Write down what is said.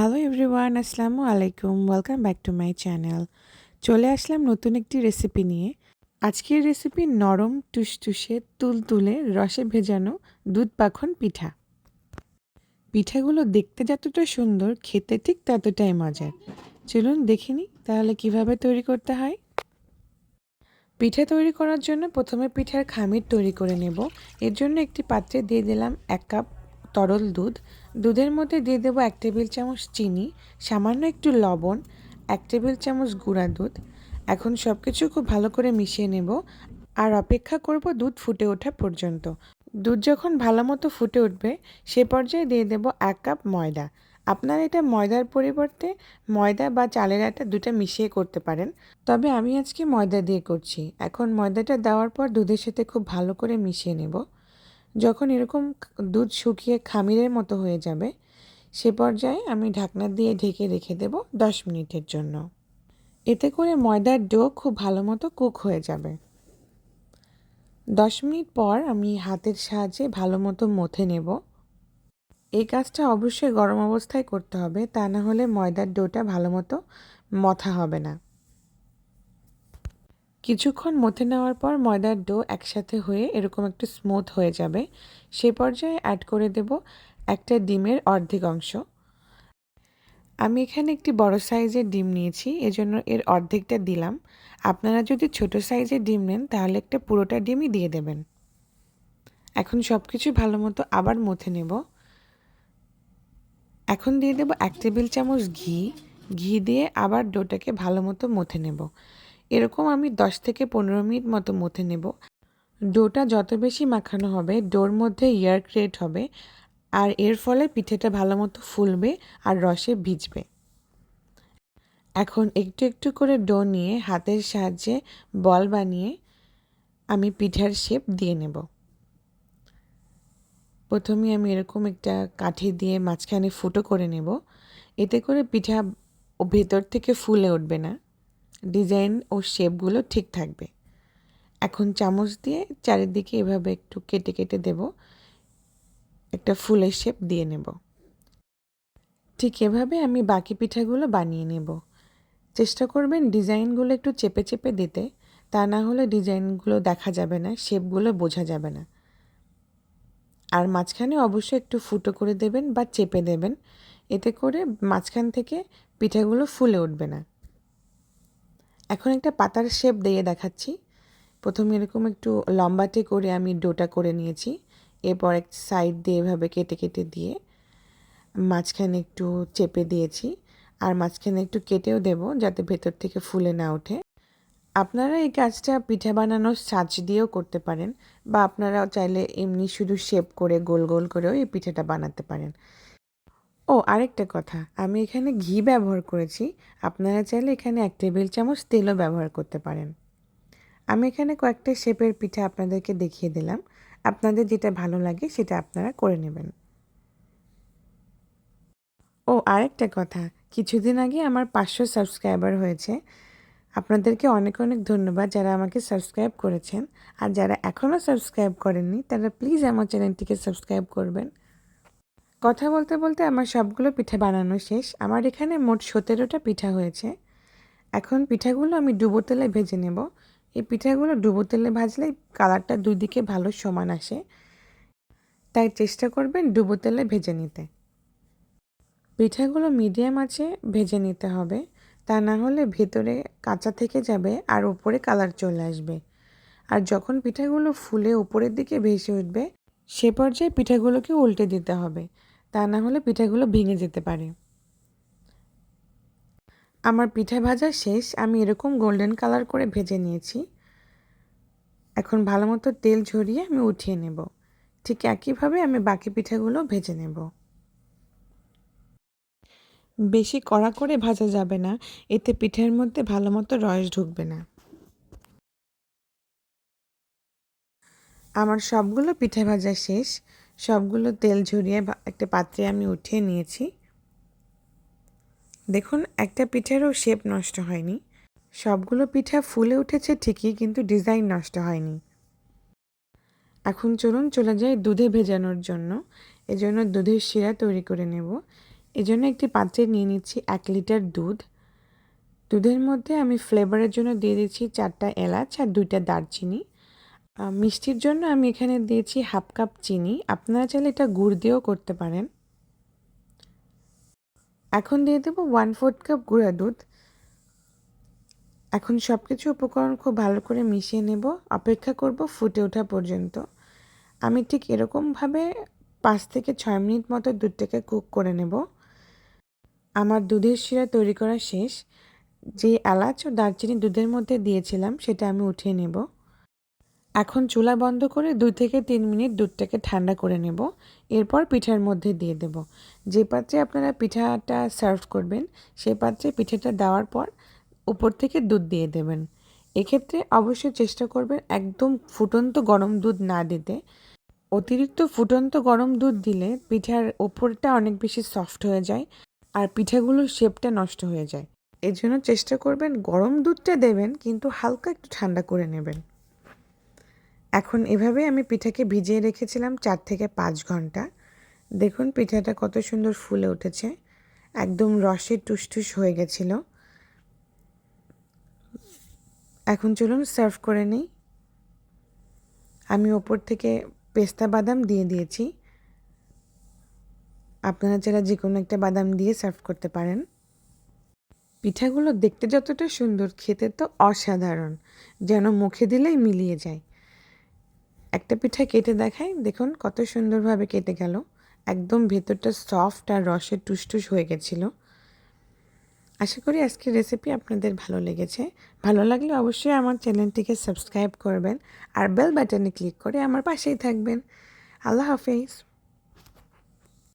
Hello everyone আসসালামু আলাইকুম welcome back to my channel চলে আসলাম নতুন একটি রেসিপি নিয়ে। আজকের রেসিপি নরম টুসটুসে তুলতুলে রসে ভেজানো দুধ পাখন পিঠা। পিঠাগুলো দেখতে যতটা সুন্দর, খেতে ঠিক ততটাই মজার। চলুন দেখিনি তাহলে কীভাবে তৈরি করতে হয়। পিঠা তৈরি করার জন্য প্রথমে পিঠার খামির তৈরি করে নেব। এর জন্য একটি পাত্রে দিয়ে দিলাম এক কাপ তরল দুধ। দুধের মধ্যে দিয়ে দেবো এক টেবিল চামচ চিনি, সামান্য একটু লবণ, এক টেবিল চামচ গুঁড়া দুধ। এখন সব কিছু খুব ভালো করে মিশিয়ে নেব আর অপেক্ষা করব দুধ ফুটে ওঠা পর্যন্ত। দুধ যখন ভালো মতো ফুটে উঠবে, সে পর্যায়ে দিয়ে দেব এক কাপ ময়দা। আপনারা এটা ময়দার পরিবর্তে ময়দা বা চালের আটা দুটো মিশিয়ে করতে পারেন। তবে আমি আজকে ময়দা দিয়ে করছি। এখন ময়দাটা দেওয়ার পর দুধের সাথে খুব ভালো করে মিশিয়ে নেব। যখন এরকম দুধ শুকিয়ে খামিরের মতো হয়ে যাবে, সে পর্যায়ে আমি ঢাকনা দিয়ে ঢেকে রেখে দেব দশ মিনিটের জন্য। এতে করে ময়দার ডো খুব ভালো মতো কুক হয়ে যাবে। দশ মিনিট পর আমি হাতের সাহায্যে ভালো মতো মথে নেব। এই কাজটা অবশ্যই গরম অবস্থায় করতে হবে, তা না হলে ময়দার ডোটা ভালো মতো মথা হবে না। কিছুক্ষণ মথে নেওয়ার পর ময়দার ডো একসাথে হয়ে এরকম একটু স্মুথ হয়ে যাবে। সে পর্যায়ে অ্যাড করে দেব একটা ডিমের অর্ধেক অংশ। আমি এখানে একটি বড় সাইজের ডিম নিয়েছি, এজন্য এর অর্ধেকটা দিলাম। আপনারা যদি ছোট সাইজের ডিম নেন, তাহলে একটা পুরোটা ডিমই দিয়ে দেবেন। এখন সব কিছু ভালো মতো আবার মথে নেব। এখন দিয়ে দেবো এক টেবিল চামচ ঘি। ঘি দিয়ে আবার ডোটাকে ভালো মতো মথে নেব। এরকম আমি দশ থেকে পনেরো মিনিট মতো মথে নেব। ডোটা যত বেশি মাখানো হবে, ডোর মধ্যে ইয়ার ক্রিয়েট হবে, আর এর ফলে পিঠেটা ভালো মতো ফুলবে আর রসে ভিজবে। এখন একটু একটু করে ডো নিয়ে হাতের সাহায্যে বল বানিয়ে আমি পিঠার শেপ দিয়ে নেব। প্রথমে আমি এরকম একটা কাঠি দিয়ে মাঝখানে ফুটো করে নেব। এতে করে পিঠা ভেতর থেকে ফুলে উঠবে না। ডিজাইন ও শেপগুলো ঠিক থাকবে। এখন চামচ দিয়ে চারিদিকে এভাবে একটু কেটে কেটে দেব। একটা ফুলের শেপ দিয়ে নেব। ঠিক এভাবে আমি বাকি পিঠাগুলো বানিয়ে নেব। চেষ্টা করবেন ডিজাইনগুলো একটু চেপে চেপে দিতে। তা না হলে ডিজাইনগুলো দেখা যাবে না, শেপগুলো বোঝা যাবে না। আর মাঝখানে অবশ্যই একটু ফুটো করে দেবেন বা চেপে দেবেন। এতে করে মাঝখান থেকে পিঠাগুলো ফুলে উঠবে না। এখন একটা পাতার শেপ দিয়ে দেখাচ্ছি। প্রথমে এরকম একটু লম্বাটে করে আমি ডোটা করে নিয়েছি। এরপর এক সাইড দিয়ে এভাবে কেটে কেটে দিয়ে মাঝখানে একটু চেপে দিয়েছি। আর মাঝখানে একটু কেটেও দেব যাতে ভেতর থেকে ফুলে না ওঠে। আপনারা এই কাজটা পিঠা বানানোর সাজ দিয়েও করতে পারেন বা আপনারা চাইলে এমনি শুধু শেপ করে গোল গোল করেও এই পিঠাটা বানাতে পারেন। ও, আরেকটা কথা। আমি এখানে ঘি ব্যবহার করেছি। আপনারা চাইলে এখানে এক টেবিল চামচ তেলও ব্যবহার করতে পারেন। আমি এখানে কয়েকটা শেপের পিঠা আপনাদেরকে দেখিয়ে দিলাম। আপনাদের যেটা ভালো লাগে সেটা আপনারা করে নেবেন। ও, আরেকটা কথা। কিছুদিন আগে আমার পাঁচশো সাবস্ক্রাইবার হয়েছে। আপনাদেরকে অনেক অনেক ধন্যবাদ যারা আমাকে সাবস্ক্রাইব করেছেন। আর যারা এখনও সাবস্ক্রাইব করেননি, তারা প্লিজ আমার চ্যানেলটিকে সাবস্ক্রাইব করবেন। কথা বলতে বলতে আমার সবগুলো পিঠা বানানো শেষ। আমার এখানে মোট সতেরোটা পিঠা হয়েছে। এখন পিঠাগুলো আমি ডুবো তেলে ভেজে নেব। এই পিঠাগুলো ডুবো তেলে ভাজলে কালারটা দুই দিকে ভালো সমান আসে। তাই চেষ্টা করবেন ডুবো তেলে ভেজে নিতে। পিঠাগুলো মিডিয়াম আছে, ভেজে নিতে হবে। তা না হলে ভেতরে কাঁচা থেকে যাবে আর উপরে কালার চলে আসবে। আর যখন পিঠাগুলো ফুলে উপরের দিকে ভেসে উঠবে, সে পর্যায়ে পিঠাগুলোকে উল্টে দিতে হবে। তা না হলে পিঠাগুলো ভেঙে যেতে পারে। আমার পিঠা ভাজা শেষ, আমি এরকম গোল্ডেন কালার করে ভেজে নিয়েছি। এখন ভালো মতো তেল ঝরিয়ে আমি উঠিয়ে নেব। ঠিক একইভাবে আমি বাকি পিঠাগুলো ভেজে নেব। বেশি কড়া করে ভাজা যাবে না, এতে পিঠের মধ্যে ভালো মতো রস ঢুকবে না। আমার সবগুলো পিঠে ভাজা শেষ সবগুলো তেল ঝরিয়ে একটা পাত্রে আমি উঠিয়ে নিয়েছি। দেখুন, একটা পিঠেরও শেপ নষ্ট হয়নি। সবগুলো পিঠা ফুলে উঠেছে ঠিকই, কিন্তু ডিজাইন নষ্ট হয়নি। এখন চলুন চলে যাই দুধে ভেজানোর জন্য। এজন্য দুধের শিরা তৈরি করে নেব। এজন্য একটি পাত্রে নিয়ে নিচ্ছি এক লিটার দুধ। দুধের মধ্যে আমি ফ্লেভারের জন্য দিয়ে দিচ্ছি চারটা এলাচ আর দুইটা দারচিনি। মিষ্টির জন্য আমি এখানে দিয়েছি হাফ কাপ চিনি। আপনারা চাইলে এটা গুড় দিয়েও করতে পারেন। এখন দিয়ে দেবো ওয়ান ফোর্থ কাপ গুঁড়া দুধ। এখন সব কিছু উপকরণ খুব ভালো করে মিশিয়ে নেব। অপেক্ষা করব ফুটে ওঠা পর্যন্ত। আমি ঠিক এরকমভাবে পাঁচ থেকে ছয় মিনিট মতো দুধটাকে কুক করে নেব। আমার দুধের শিরা তৈরি করা শেষ। যে এলাচ ও দারচিনি দুধের মধ্যে দিয়েছিলাম সেটা আমি উঠিয়ে নেব। এখন চুলা বন্ধ করে দুই থেকে তিন মিনিট দুধটাকে ঠান্ডা করে নেব। এরপর পিঠার মধ্যে দিয়ে দেব। যে পাত্রে আপনারা পিঠাটা সার্ভ করবেন সেই পাত্রে পিঠাটা দেওয়ার পর উপর থেকে দুধ দিয়ে দেবেন। এক্ষেত্রে অবশ্যই চেষ্টা করবেন একদম ফুটন্ত গরম দুধ না দিতে। অতিরিক্ত ফুটন্ত গরম দুধ দিলে পিঠার ওপরটা অনেক বেশি সফট হয়ে যায় আর পিঠাগুলোর শেপটা নষ্ট হয়ে যায়। এর জন্য চেষ্টা করবেন গরম দুধটা দেবেন, কিন্তু হালকা একটু ঠান্ডা করে নেবেন। এখন এভাবে আমি পিঠাকে ভিজিয়ে রেখেছিলাম চার থেকে পাঁচ ঘণ্টা। দেখুন পিঠাটা কত সুন্দর ফুলে উঠেছে। একদম রসে টুসটুস হয়ে গেছিল। এখন চলুন সার্ভ করে নিই। আমি ওপর থেকে পেস্তা বাদাম দিয়ে দিয়েছি। আপনারা যারা যে কোনো একটা বাদাম দিয়ে সার্ভ করতে পারেন। পিঠাগুলো দেখতে যতটা সুন্দর, খেতে তো অসাধারণ, যেন মুখে দিলেই মিলিয়ে যায়। একটা পিঠা কেটে দেখাই। দেখুন কত সুন্দরভাবে কেটে গেল। একদম ভেতরটা সফট আর রসে টুসটুস হয়ে গেছিল। আশা করি আজকের রেসিপি আপনাদের ভালো লেগেছে। ভালো লাগলে অবশ্যই আমার চ্যানেলটিকে সাবস্ক্রাইব করবেন আর বেল বাটনে ক্লিক করে আমার পাশেই থাকবেন। আল্লাহ হাফেজ।